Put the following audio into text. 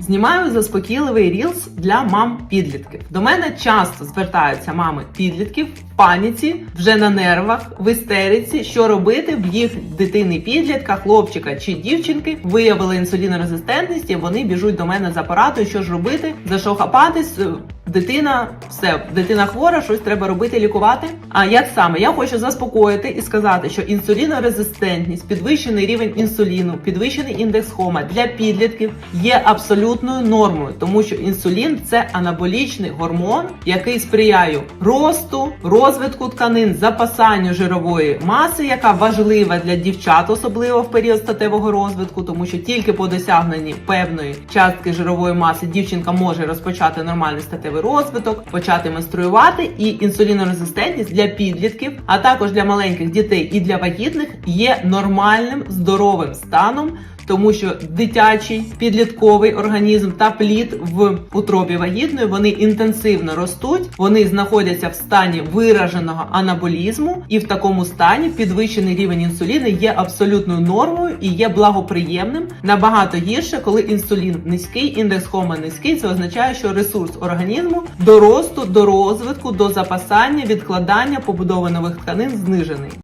Знімаю заспокійливий рілс для мам підлітків. До мене часто звертаються мами підлітків в паніці, вже на нервах, в істериці, що робити в їх дитини підлітка, хлопчика чи дівчинки виявили інсулінорезистентність, і вони біжуть до мене за порадою, Що ж робити? За що хапатись? Дитина, все, дитина хвора, щось треба робити, лікувати. А як саме я хочу заспокоїти і сказати, що інсулінорезистентність, підвищений рівень інсуліну, підвищений індекс хома для підлітків є абсолютною нормою, тому що інсулін це анаболічний гормон, який сприяє росту, розвитку тканин, запасанню жирової маси, яка важлива для дівчат, особливо в період статевого розвитку, тому що тільки по досягненні певної частки жирової маси дівчинка може розпочати нормальний статевий розвиток, почати менструювати, і інсулінорезистентність для підлітків, а також для маленьких дітей і для вагітних є нормальним здоровим станом. Тому що дитячий підлітковий організм та плід в утробі вагітної вони інтенсивно ростуть, вони знаходяться в стані вираженого анаболізму, і в такому стані підвищений рівень інсуліну є абсолютною нормою і є благоприємним. Набагато гірше, коли інсулін низький, індекс хома низький. Це означає, що ресурс організму до росту, до розвитку, до запасання, відкладання побудови нових тканин знижений.